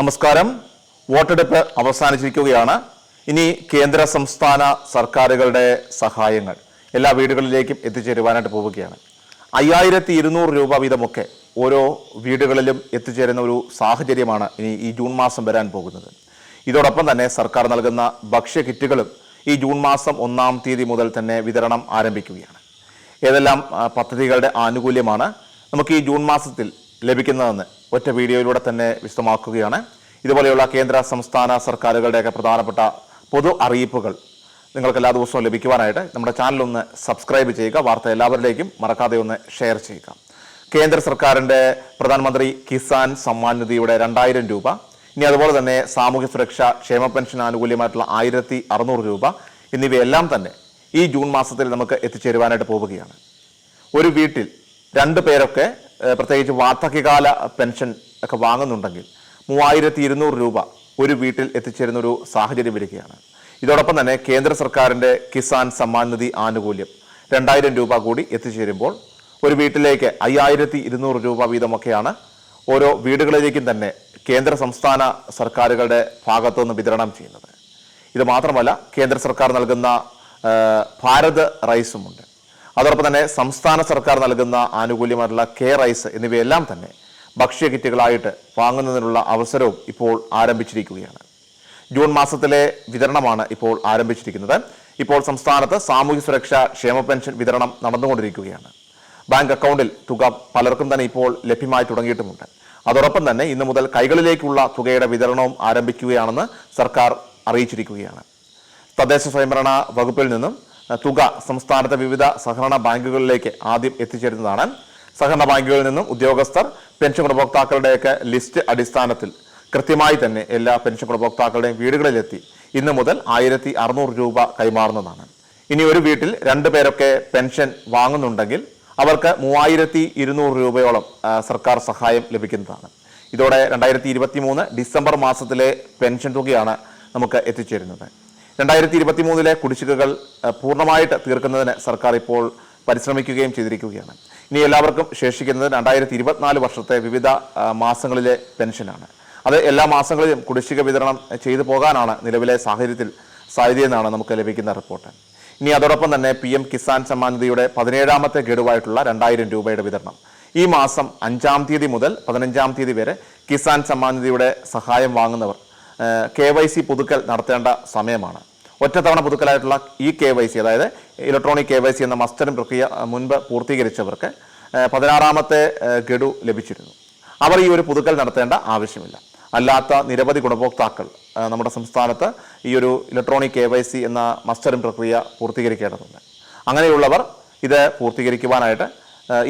നമസ്കാരം. വോട്ടെടുപ്പ് അവസാനിച്ചിരിക്കുകയാണ്. ഇനി കേന്ദ്ര സംസ്ഥാന സർക്കാരുകളുടെ സഹായങ്ങൾ എല്ലാ വീടുകളിലേക്കും എത്തിച്ചേരുവാനായിട്ട് പോവുകയാണ്. അയ്യായിരത്തി ഇരുന്നൂറ് രൂപ വീതമൊക്കെ ഓരോ വീടുകളിലും എത്തിച്ചേരുന്ന ഒരു സാഹചര്യമാണ് ഇനി ഈ ജൂൺ മാസം വരാൻ പോകുന്നത്. ഇതോടൊപ്പം തന്നെ സർക്കാർ നൽകുന്ന ഭക്ഷ്യ കിറ്റുകളും ഈ ജൂൺ മാസം ഒന്നാം തീയതി മുതൽ തന്നെ വിതരണം ആരംഭിക്കുകയാണ്. ഏതെല്ലാം പദ്ധതികളുടെ ആനുകൂല്യമാണ്? നമുക്ക് ഈ ജൂൺ മാസത്തിൽ ലഭിക്കുന്നതെന്ന് ഒറ്റ വീഡിയോയിലൂടെ തന്നെ വിശദമാക്കുകയാണ്. ഇതുപോലെയുള്ള കേന്ദ്ര സംസ്ഥാന സർക്കാരുകളുടെയൊക്കെ പ്രധാനപ്പെട്ട പൊതു അറിയിപ്പുകൾ നിങ്ങൾക്ക് എല്ലാ ദിവസവും ലഭിക്കുവാനായിട്ട് നമ്മുടെ ചാനൽ ഒന്ന് സബ്സ്ക്രൈബ് ചെയ്യുക വാർത്ത എല്ലാവരിലേക്കും മറക്കാതെ ഒന്ന് ഷെയർ ചെയ്യുക. കേന്ദ്ര സർക്കാരിന്റെ പ്രധാനമന്ത്രി കിസാൻ സമ്മാൻ നിധിയുടെ രണ്ടായിരം രൂപ ഇനി അതുപോലെ തന്നെ സാമൂഹ്യ സുരക്ഷ ക്ഷേമ പെൻഷൻ ആനുകൂല്യമായിട്ടുള്ള ആയിരത്തി അറുന്നൂറ് രൂപ എന്നിവയെല്ലാം തന്നെ ഈ ജൂൺ മാസത്തിൽ നമുക്ക് എത്തിച്ചേരുവാനായിട്ട് പോവുകയാണ്. ഒരു വീട്ടിൽ രണ്ട് പേരൊക്കെ പ്രത്യേകിച്ച് വാർദ്ധക്യകാല പെൻഷൻ ഒക്കെ വാങ്ങുന്നുണ്ടെങ്കിൽ മൂവായിരത്തി ഇരുന്നൂറ് രൂപ ഒരു വീട്ടിൽ എത്തിച്ചേരുന്ന ഒരു സാഹചര്യം വരികയാണ്. ഇതോടൊപ്പം തന്നെ കേന്ദ്ര സർക്കാരിന്റെ കിസാൻ സമ്മാൻ നിധി ആനുകൂല്യം രണ്ടായിരം രൂപ കൂടി എത്തിച്ചേരുമ്പോൾ ഒരു വീട്ടിലേക്ക് അയ്യായിരത്തി ഇരുന്നൂറ് രൂപ വീതമൊക്കെയാണ് ഓരോ വീടുകളിലേക്കും തന്നെ കേന്ദ്ര സംസ്ഥാന സർക്കാരുകളുടെ ഭാഗത്തുനിന്ന് വിതരണം ചെയ്യുന്നത്. ഇത് മാത്രമല്ല കേന്ദ്ര സർക്കാർ നൽകുന്ന ഭാരത് റൈസുമുണ്ട്. അതോടൊപ്പം തന്നെ സംസ്ഥാന സർക്കാർ നൽകുന്ന ആനുകൂല്യമായിട്ടുള്ള കെ റൈസ് എന്നിവയെല്ലാം തന്നെ ഭക്ഷ്യ കിറ്റുകളായിട്ട് വാങ്ങുന്നതിനുള്ള അവസരവും ഇപ്പോൾ ആരംഭിച്ചിരിക്കുകയാണ്. ജൂൺ മാസത്തിലെ വിതരണമാണ് ഇപ്പോൾ ആരംഭിച്ചിരിക്കുന്നത്. ഇപ്പോൾ സംസ്ഥാനത്ത് സാമൂഹ്യ സുരക്ഷാ ക്ഷേമ പെൻഷൻ വിതരണം നടന്നുകൊണ്ടിരിക്കുകയാണ്. ബാങ്ക് അക്കൗണ്ടിൽ തുക പലർക്കും തന്നെ ഇപ്പോൾ ലഭ്യമായി തുടങ്ങിയിട്ടുമുണ്ട്. അതോടൊപ്പം തന്നെ ഇന്നു മുതൽ കൈകളിലേക്കുള്ള തുകയുടെ വിതരണവും ആരംഭിക്കുകയാണെന്ന് സർക്കാർ അറിയിച്ചിരിക്കുകയാണ്. തദ്ദേശ സ്വയംഭരണ വകുപ്പിൽ നിന്നും തുക സംസ്ഥാനത്തെ വിവിധ സഹകരണ ബാങ്കുകളിലേക്ക് ആദ്യം എത്തിച്ചേരുന്നതാണ്. സഹകരണ ബാങ്കുകളിൽ നിന്നും ഉദ്യോഗസ്ഥർ പെൻഷൻ ഗുണഭോക്താക്കളുടെയൊക്കെ ലിസ്റ്റ് അടിസ്ഥാനത്തിൽ കൃത്യമായി തന്നെ എല്ലാ പെൻഷൻ ഗുണഭോക്താക്കളുടെയും വീടുകളിലെത്തി. ഇന്ന് മുതൽ ആയിരത്തി അറുന്നൂറ് രൂപ കൈമാറുന്നതാണ്. ഇനി ഒരു വീട്ടിൽ രണ്ടു പേരൊക്കെ പെൻഷൻ വാങ്ങുന്നുണ്ടെങ്കിൽ അവർക്ക് മൂവായിരത്തി ഇരുന്നൂറ് രൂപയോളം സർക്കാർ സഹായം ലഭിക്കുന്നതാണ്. ഇതോടെ രണ്ടായിരത്തി ഇരുപത്തി മൂന്ന് ഡിസംബർ മാസത്തിലെ പെൻഷൻ തുകയാണ് നമുക്ക് എത്തിച്ചേരുന്നത്. രണ്ടായിരത്തി ഇരുപത്തി മൂന്നിലെ കുടിശ്ശികകൾ പൂർണമായിട്ട് തീർക്കുന്നതിന് സർക്കാർ ഇപ്പോൾ പരിശ്രമിക്കുകയും ചെയ്തിരിക്കുകയാണ്. ഇനി എല്ലാവർക്കും ശേഷിക്കുന്നത് രണ്ടായിരത്തി ഇരുപത്തിനാല് വർഷത്തെ വിവിധ മാസങ്ങളിലെ പെൻഷനാണ്. അത് എല്ലാ മാസങ്ങളിലും കുടിശ്ശിക വിതരണം ചെയ്തു പോകാനാണ് നിലവിലെ സാഹചര്യത്തിൽ സാധ്യതയെന്നാണ് നമുക്ക് ലഭിക്കുന്ന റിപ്പോർട്ട്. ഇനി അതോടൊപ്പം തന്നെ പി എം കിസാൻ സമ്മാൻ നിധിയുടെ പതിനേഴാമത്തെ ഗഡുവായിട്ടുള്ള രണ്ടായിരം രൂപയുടെ വിതരണം. ഈ മാസം അഞ്ചാം തീയതി മുതൽ പതിനഞ്ചാം തീയതി വരെ കിസാൻ സമ്മാൻ നിധിയുടെ സഹായം വാങ്ങുന്നവർ കെ വൈ സി പുതുക്കൽ നടത്തേണ്ട സമയമാണ്. ഒറ്റത്തവണ പുതുക്കലായിട്ടുള്ള ഈ കെ വൈ സി അതായത് ഇലക്ട്രോണിക് കെ വൈ സി എന്ന മസ്റ്ററിംഗ് പ്രക്രിയ മുൻപ് പൂർത്തീകരിച്ചവർക്ക് പതിനാറാമത്തെ ഗഡു ലഭിച്ചിരുന്നു. അവർ ഈ ഒരു പുതുക്കൽ നടത്തേണ്ട ആവശ്യമില്ല. അല്ലാത്ത നിരവധി ഗുണഭോക്താക്കൾ നമ്മുടെ സംസ്ഥാനത്ത് ഈ ഒരു ഇലക്ട്രോണിക് കെ വൈ സി എന്ന മസ്റ്ററിംഗ് പ്രക്രിയ പൂർത്തീകരിക്കേണ്ടതുണ്ട്. അങ്ങനെയുള്ളവർ ഇത് പൂർത്തീകരിക്കുവാനായിട്ട്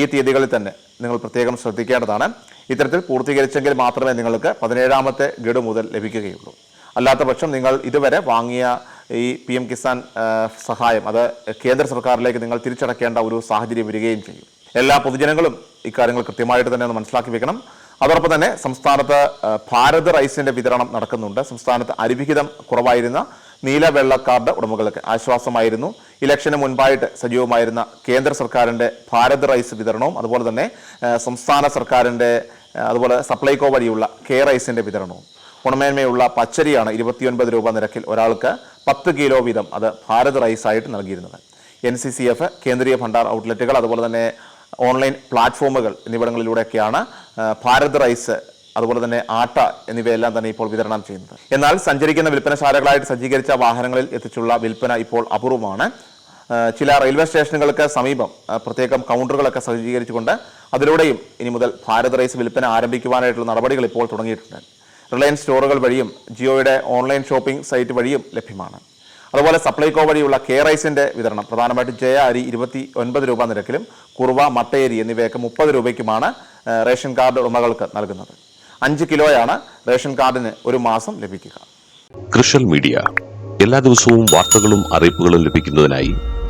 ഈ തീയതികളിൽ തന്നെ നിങ്ങൾ പ്രത്യേകം ശ്രദ്ധിക്കേണ്ടതാണ്. ഇത്തരത്തിൽ പൂർത്തീകരിച്ചെങ്കിൽ മാത്രമേ നിങ്ങൾക്ക് പതിനേഴാമത്തെ ഗഡു മുതൽ ലഭിക്കുകയുള്ളൂ. അല്ലാത്ത പക്ഷം നിങ്ങൾ ഇതുവരെ വാങ്ങിയ ഈ പി എം കിസാൻ സഹായം അത് കേന്ദ്ര സർക്കാരിലേക്ക് നിങ്ങൾ തിരിച്ചടക്കേണ്ട ഒരു സാഹചര്യം വരികയും ചെയ്യും. എല്ലാ പൊതുജനങ്ങളും ഇക്കാര്യങ്ങൾ കൃത്യമായിട്ട് തന്നെ ഒന്ന് മനസ്സിലാക്കി വെക്കണം. അതോടൊപ്പം തന്നെ സംസ്ഥാനത്ത് ഭാരത് റൈസിന്റെ വിതരണം നടക്കുന്നുണ്ട്. സംസ്ഥാനത്ത് അരിവിഹിതം കുറവായിരുന്ന നീല വെള്ള കാർഡ് ഉടമകൾക്ക് ആശ്വാസമായിരുന്നു. ഇലക്ഷന് മുൻപായിട്ട് സജീവമായിരുന്ന കേന്ദ്ര സർക്കാരിന്റെ ഭാരത് റൈസ് വിതരണവും അതുപോലെ തന്നെ സംസ്ഥാന സർക്കാരിന്റെ ആ, അതുപോലെ സപ്ലൈകോ വഴിയുള്ള കെ റൈസിന്റെ വിതരണവും. ഗുണമേന്മയുള്ള പച്ചരിയാണ് ഇരുപത്തിയൊൻപത് രൂപ നിരക്കിൽ ഒരാൾക്ക് പത്ത് കിലോ വീതം അത് ഭാരത് റൈസായിട്ട് നൽകിയിരുന്നത്. N C C F Kendriya Bhandar outlets അതുപോലെ തന്നെ ഓൺലൈൻ പ്ലാറ്റ്ഫോമുകൾ എന്നിവിടങ്ങളിലൂടെയൊക്കെയാണ് ഭാരത് റൈസ് അതുപോലെ തന്നെ ആട്ട എന്നിവയെല്ലാം തന്നെ ഇപ്പോൾ വിതരണം ചെയ്യുന്നത്. എന്നാൽ സഞ്ചരിക്കുന്ന വിൽപ്പനശാലകളായിട്ട് സജ്ജീകരിച്ച വാഹനങ്ങളിൽ എത്തിച്ചുള്ള വിൽപ്പന ഇപ്പോൾ അപൂർവമാണ്. ചില റെയിൽവേ സ്റ്റേഷനുകൾക്ക് സമീപം പ്രത്യേകം കൗണ്ടറുകളൊക്കെ സജ്ജീകരിച്ചുകൊണ്ട് അതിലൂടെയും ഇനി മുതൽ ഭാരത് റൈസ് വിൽപ്പന ആരംഭിക്കുവാനായിട്ടുള്ള നടപടികൾ ഇപ്പോൾ തുടങ്ങിയിട്ടുണ്ട്. റിലയൻസ് സ്റ്റോറുകൾ വഴിയും ജിയോയുടെ ഓൺലൈൻ ഷോപ്പിംഗ് സൈറ്റ് വഴിയും ലഭ്യമാണ്. അതുപോലെ സപ്ലൈകോ വഴിയുള്ള കെ റൈസിന്റെ വിതരണം പ്രധാനമായിട്ടും ജയ അരി ഇരുപത്തി ഒൻപത് രൂപ നിരക്കിലും കുറുവ മട്ടയരി എന്നിവയൊക്കെ മുപ്പത് രൂപയ്ക്കുമാണ് റേഷൻ കാർഡ് ഉടമകൾക്ക് നൽകുന്നത്. അഞ്ച് കിലോയാണ് റേഷൻ കാർഡിന് ഒരു മാസം ലഭിക്കുക. കൃഷൽ മീഡിയ. എല്ലാ ദിവസവും വാർത്തകളും അറിയിപ്പുകളും ലഭിക്കുന്നതിനായി